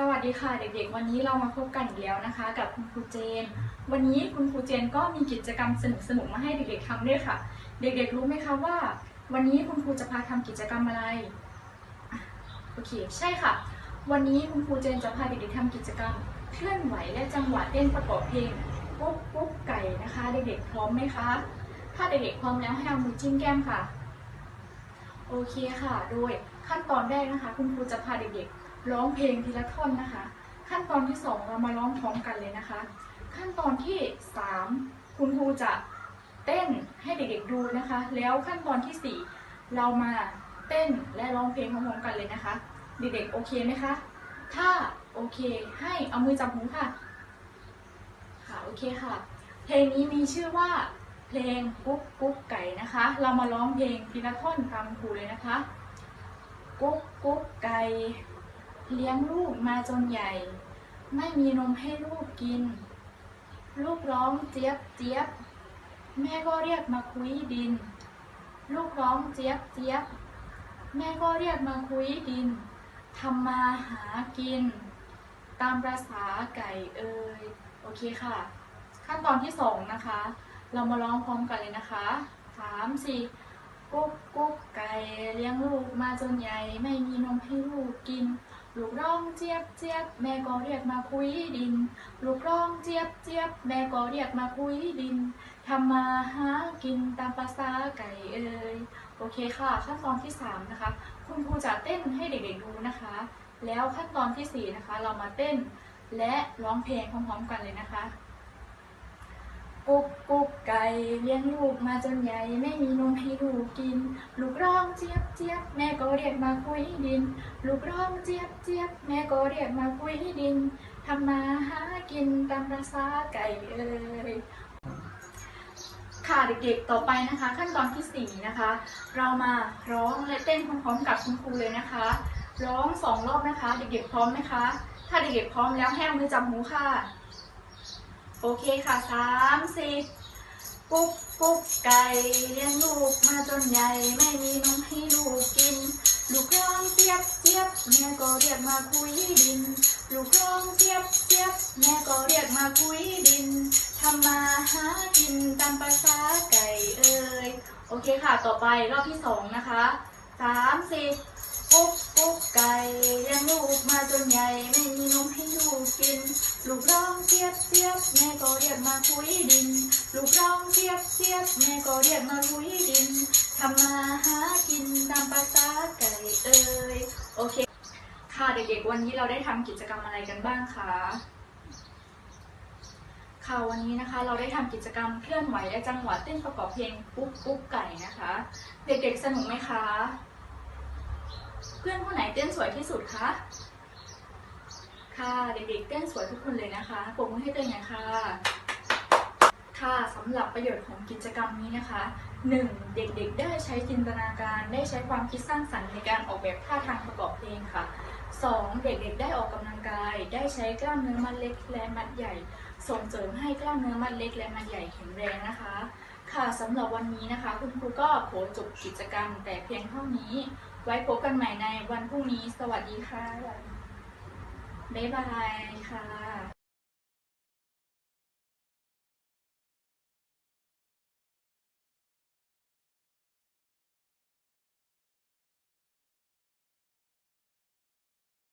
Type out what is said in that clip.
สวัสดีค่ะเด็กๆ วันนี้เรามาพบกันอีกแล้วนะคะ กับคุณครูเจน วันนี้คุณครูเจนก็มีกิจกรรมสนุกๆมาให้เด็กๆทำด้วยค่ะ เด็กๆรู้ไหมคะว่า วันนี้คุณครูจะพาทำกิจกรรมอะไรโอเคใช่ค่ะ วันนี้คุณครูเจนจะพาเด็กๆทำกิจกรรมเคลื่อนไหวและจังหวะเต้นประกอบเพลงปุ๊บปุ๊บไก่นะคะ เด็กๆพร้อมไหมคะ ถ้าเด็กๆพร้อมแล้วให้เอามือจิ้มแก้มค่ะ โอเคค่ะโดย ขั้นตอนแรกนะคะ คุณครูจะพาเด็กๆร้องเพลงทีละท่อนนะคะ ขั้นตอนที่สองเรามาร้องพร้อมกันเลยนะคะ ขั้นตอนที่สามคุณครูจะเต้นให้เด็กๆดูนะคะ แล้วขั้นตอนที่สี่เรามาเต้นและร้องเพลงพร้อมๆกันเลยนะคะ เด็กๆโอเคไหมคะถ้าโอเคให้เอามือจับหูค่ะ ค่ะโอเคค่ะ เพลงนี้มีชื่อว่าเพลงกุ๊กกุ๊กไก่นะคะ เรามาร้องเพลงทีละท่อนตามครูเลยนะคะ กุ๊กกุ๊กไก่ เลี้ยงลูกมาจนใหญ่ ไม่มีนมให้ลูกกิน ลูกร้องเจี๊ยบเจี๊ยบ แม่ก็เรียกมาคุยดิน ลูกร้องเจี๊ยบเจี๊ยบ แม่ก็เรียกมาคุยดินทำมาหากิน ตามประษาไก่เอ่ยโอเคค่ะ ขั้นตอนที่สองนะคะ เรามาร้องพร้อมกันเลยนะคะสามสี่ กุ๊กกุ๊กไก่เลี้ยงลูกมาจนใหญ่ไม่มีนมให้ลูกกิน ลูกร้องเจี๊ยบเจี๊ยบแม่ก็เรียกมาคุยดิน ลูกร้องเจี๊ยบเจี๊ยบแม่ก็เรียกมาคุยดินทำมาหากินตามภาษาไก่เอ่ยโอเคค่ะ ขั้นตอนที่สามนะคะ คุณครูจะเต้นให้เด็กๆดูนะคะ แล้วขั้นตอนที่สี่นะคะ เรามาเต้นและร้องเพลงพร้อมๆกันเลยนะคะ กุ๊กกุ๊กไก่เลี้ยงลูกมาจนใหญ่ไม่มีนมให้ลูกกิน ลูกร้องเจี๊ยบเจี๊ยบแม่ก็เรียกมาคุยดิน ลูกร้องเจี๊ยบเจี๊ยบแม่ก็เรียกมาคุยดินทำมาหากินตามประษาไก่เอ่ยค่ะเด็กๆต่อไปนะคะ ขั้นตอนที่สี่นะคะ เรามาร้องและเต้นพร้อมๆกับคุณครูเลยนะคะ ร้องสองรอบนะคะ เด็กๆพร้อมไหมคะ ถ้าเด็กๆพร้อมแล้วให้เอามือจับหูค่ะ โอเคค่ะสามสี่กุ๊กกุ๊กไก่เลี้ยงลูกมาจนใหญ่ไม่มีนมให้ลูกกิน ลูกร้องเจี๊ยบเจี๊ยบแม่ก็เรียกมาคุยดิน ลูกร้องเจี๊ยบเจี๊ยบแม่ก็เรียกมาคุยดินทำมาหากินตามภาษาไก่เอ่ยโอเคค่ะต่อไปรอบที่สองนะคะสามสี่ กุ๊กกุ๊กไก่เลี้ยงลูกมาจนใหญ่ไม่มีนมให้ลูกกิน ลูกร้องเจี๊ยบเจี๊ยบแม่ก็เรียกมาคุยดิน ลูกร้องเจี๊ยบเจี๊ยบแม่ก็เรียกมาคุยดินทำมาหากินตามภาษาไก่เอ่ยโอเค ค่ะเด็กๆวันนี้เราได้ทำกิจกรรมอะไรกันบ้างคะค่ะวันนี้นะคะเราได้ทำกิจกรรมเคลื่อนไหวและจังหวะเต้นประกอบเพลงปุ๊บปุ๊บไก่นะคะ เด็กๆสนุกไหมคะ เพื่อนผู้ไหนเต้นสวยที่สุดคะ ค่ะเด็กๆเต้นสวยทุกคนเลยนะคะปรบมือให้ตัวเองหน่อยค่ะ ค่ะสำหรับประโยชน์ของกิจกรรมนี้นะคะ 1. เด็กๆ ได้ใช้จินตนาการได้ใช้ความคิดสร้างสรรค์ในการออกแบบท่าทางประกอบเพลงค่ะ 2. เด็กๆ ได้ออกกำลังกาย ได้ใช้กล้ามเนื้อมัดเล็กและมัดใหญ่ ส่งเสริมให้กล้ามเนื้อมัดเล็กและมัดใหญ่แข็งแรงนะคะ ค่ะสำหรับวันนี้นะคะ คุณครูก็ขอจบกิจกรรมแต่เพียงเท่านี้ ไว้พบกันใหม่ในวันพรุ่งนี้ สวัสดีค่ะ บ๊ายบายค่ะ